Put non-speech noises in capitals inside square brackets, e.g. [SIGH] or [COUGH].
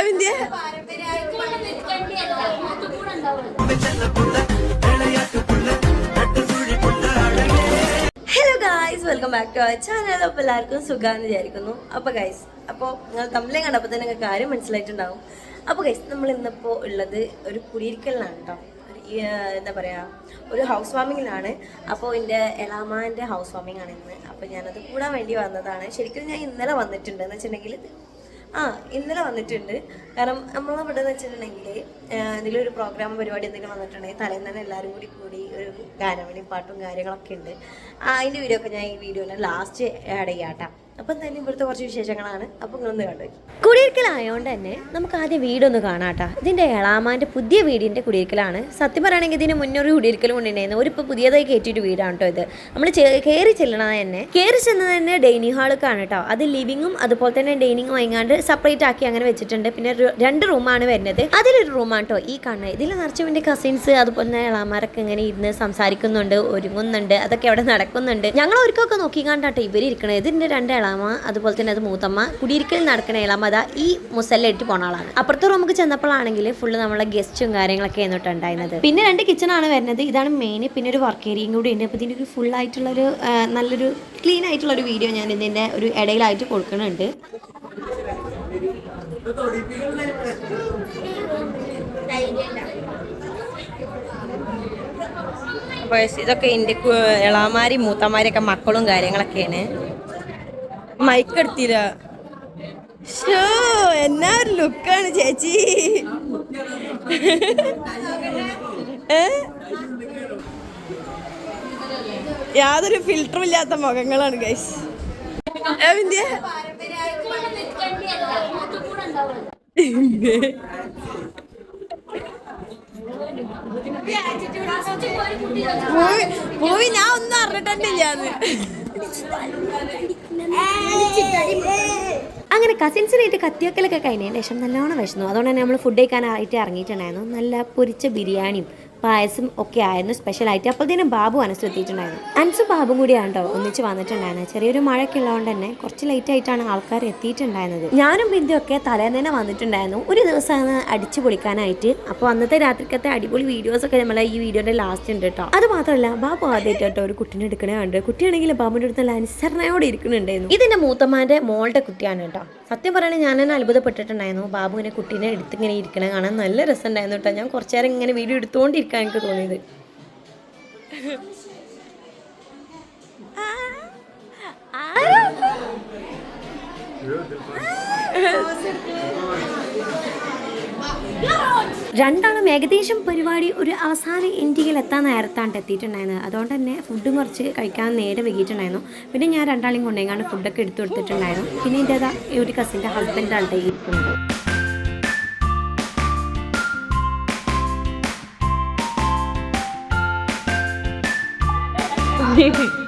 ഏവിന്റെ hello guys welcome back to our channel അപ്പോൾ എല്ലാവർക്കും സുഖാന്ന് വിചാരിക്കുന്നു. അപ്പോൾ ഗൈസ് അപ്പോൾ നിങ്ങൾ തമ്മിലെ കണ്ടപ്പോൾ തന്നെ നിങ്ങൾക്ക് കാര്യം മനസ്സിലായിട്ടുണ്ടാവും. അപ്പോൾ ഗൈസ് നമ്മൾ ഇന്നിപ്പോൾ ഉള്ളത് ഒരു കുടിയിരിക്കലിനാണ് കേട്ടോ എന്താ പറയുക ഒരു ഹൗസ് വാമിങ്ങിലാണ് അപ്പോൾ എന്റെ എലാമാന്റെ ഹൗസ് വാമിംഗ് ആണ് ഇന്ന്. അപ്പോൾ ഞാനത് കൂടാൻ വേണ്ടി വന്നതാണ്. ശരിക്കും ഞാൻ ഇന്നലെ വന്നിട്ടുണ്ട് എന്ന് വെച്ചിട്ടുണ്ടെങ്കിൽ ആ ഇന്നലെ വന്നിട്ടുണ്ട്. കാരണം നമ്മളവിടെ എന്ന് വെച്ചിട്ടുണ്ടെങ്കിൽ എന്തെങ്കിലും ഒരു പ്രോഗ്രാം പരിപാടി എന്തെങ്കിലും വന്നിട്ടുണ്ടെങ്കിൽ തലേന്ന് തന്നെ എല്ലാവരും കൂടി കൂടി ഒരു ഗാനമണിയും പാട്ടും കാര്യങ്ങളൊക്കെ ഉണ്ട്. അതിന്റെ വീഡിയോ ഒക്കെ ഞാൻ ഈ വീഡിയോനെ ലാസ്റ്റ് ആഡ് ചെയ്യാം കേട്ടോ അപ്പം തന്നെ ഇവിടുത്തെ കുറച്ച് വിശേഷങ്ങളാണ്. അപ്പം നിങ്ങളൊന്ന് കണ്ടു കുടിയിരിക്കലായതുകൊണ്ട് തന്നെ നമുക്ക് ആദ്യം വീടൊന്ന് കാണാട്ടാ. ഇതിന്റെ എളാമാന്റെ പുതിയ വീടിന്റെ കുടിയിരിക്കലാണ്. സത്യം പറയുകയാണെങ്കിൽ ഇതിന് മുന്നേ ഒരു കുടിയിരിക്കലും കൊണ്ടുണ്ടായിരുന്നു ഒരു പുതിയതായി കയറ്റിയിട്ട് വീടാണ് കേട്ടോ ഇത് നമ്മൾ കയറി ചെല്ലണത് തന്നെ. കയറി ചെന്നത് തന്നെ ഡൈനിങ് ഹാളൊക്കെയാണ് കേട്ടോ അത് ലിവിങ്ങും അതുപോലെ തന്നെ ഡൈനിങ്ങും വൈകാണ്ട് സെപ്പറേറ്റ് ആക്കി അങ്ങനെ വെച്ചിട്ടുണ്ട്. പിന്നെ രണ്ട് റൂമാണ് വരുന്നത്. അതിലൊരു റൂമാണ് കേട്ടോ ഈ കാണുന്നത് ഇതിൽ നിറച്ചും കസിൻസ് അതുപോലെ തന്നെ എളാമാരൊക്കെ ഇങ്ങനെ ഇരുന്ന് സംസാരിക്കുന്നുണ്ട് ഒരുങ്ങുന്നുണ്ട് അതൊക്കെ അവിടെ നടക്കുന്നുണ്ട്. ഞങ്ങൾ ഒരുക്കൊക്കെ നോക്കി കണ്ടാട്ടോ ഇവർ ഇതിന്റെ രണ്ട് ഇളാമ അതുപോലെ തന്നെ അത് മൂത്തമ്മ കുടിയിരിക്കൽ നടക്കണ ഇളാമ അതാ ഈ മുസല്ലിട്ട് പോണ ആളാണ്. അപ്പുറത്തെ റൂമൊക്കെ ചെന്നപ്പോഴാണെങ്കിൽ ഫുള്ള് നമ്മളെ ഗസ്റ്റും കാര്യങ്ങളൊക്കെ എന്നിട്ട് ഉണ്ടായിരുന്നത്. പിന്നെ രണ്ട് കിച്ചൺ ആണ് വരുന്നത്. ഇതാണ് മെയിൻ പിന്നെ ഒരു വർക്ക് ഏരിയയും കൂടി ഉണ്ട്. അപ്പോൾ ഇതിന്റെ ഒരു ഫുൾ ആയിട്ടുള്ളൊരു നല്ലൊരു ക്ലീൻ ആയിട്ടുള്ള ഒരു വീഡിയോ ഞാൻ ഇതിന്റെ ഒരു ഇടയിലായിട്ട് കൊടുക്കുന്നുണ്ട്. ഇതൊക്കെ എന്റെ ഇളാമാരി മൂത്തമാരിയൊക്കെ മക്കളും കാര്യങ്ങളൊക്കെയാണ്. മൈക്ക് എടുത്തില്ല. ഷോ എന്നാ ഒരു ലുക്കാണ് ചേച്ചി. യാതൊരു ഫിൽറ്ററും ഇല്ലാത്ത മുഖങ്ങളാണ് ഗൈസ് പോയി ഞാൻ ഒന്നും അറിഞ്ഞിട്ടില്ലാന്ന് അങ്ങനെ കസിൻസിനായിട്ട് കത്തിവെക്കലൊക്കെ കഴിഞ്ഞതിന് ശേഷം നല്ലോണം വിശന്നു. അതുകൊണ്ട് തന്നെ നമ്മൾ ഫുഡ് കഴിക്കാനായിട്ട് ഇറങ്ങിയിട്ടുണ്ടായിരുന്നു. നല്ല പൊരിച്ച ബിരിയാണിയും പായസം ഒക്കെ ആയിരുന്നു സ്പെഷ്യലായിട്ട് അപ്പോഴത്തേനും ബാബു അനുസരിച്ചെത്തിയിട്ടുണ്ടായിരുന്നു എത്തിയിട്ടുണ്ടായിരുന്നു ബാബും കൂടിയാണ് കേട്ടോ ഒന്നിച്ച് വന്നിട്ടുണ്ടായിരുന്നത്. ചെറിയൊരു മഴയൊക്കെ ഉള്ളതുകൊണ്ട് തന്നെ കുറച്ച് ലേറ്റ് ആയിട്ടാണ് ആൾക്കാർ എത്തിയിട്ടുണ്ടായിരുന്നത്. ഞാനും ബിന്ദുവൊക്കെ തലേന്ന് തന്നെ വന്നിട്ടുണ്ടായിരുന്നു. ഒരു ദിവസം അടിച്ചു പൊളിക്കാനായിട്ട്. അപ്പോൾ അന്നത്തെ രാത്രിക്കത്തെ അടിപൊളി വീഡിയോസ് ഒക്കെ നമ്മളെ ഈ വീഡിയോയുടെ ലാസ്റ്റ് ഉണ്ട് കേട്ടോ അത് മാത്രമല്ല ബാബു ആദ്യമായിട്ട് കേട്ടോ ഒരു കുട്ടീനെ എടുക്കണേ കണ്ട്. കുട്ടിയാണെങ്കിൽ ബാബുവിന്റെ അടുത്ത് നല്ല അനുസരണയോടെ ഇരിക്കുന്നുണ്ടായിരുന്നു. ഇതിന്റെ മൂത്തമാന്റെ മോളുടെ കുട്ടിയാണ് കേട്ടോ. സത്യം പറയുകയാണെങ്കിൽ ഞാൻ തന്നെ അത്ഭുതപ്പെട്ടിട്ടുണ്ടായിരുന്നു. ബാബുവിനെ കുട്ടീനെ എടുത്തിങ്ങനെ ഇരിക്കണേ കാണാൻ നല്ല രസമുണ്ടായിരുന്നു കേട്ടോ. ഞാൻ കുറച്ചു നേരം ഇങ്ങനെ വീഡിയോ എടുത്തുകൊണ്ടിരിക്കാൻ എനിക്ക് തോന്നിയത്. രണ്ടാളും ഏകദേശം പരിപാടി ഒരു അവസാന ഇന്ത്യയിൽ എത്താൻ നേരത്താണ് എത്തിയിട്ടുണ്ടായിരുന്നത്. അതുകൊണ്ട് തന്നെ ഫുഡും കുറച്ച് കഴിക്കാൻ നേരെ വൈകിട്ടുണ്ടായിരുന്നു പിന്നെ ഞാൻ രണ്ടാളെയും കൊണ്ടുപോയി ഫുഡൊക്കെ എടുത്തു കൊടുത്തിട്ടുണ്ടായിരുന്നു. പിന്നെ എന്റെ ഒരു കസിന്റെ ഹസ്ബൻഡ് ആളുടെ ഇരിക്കുന്നത് Bye. [LAUGHS]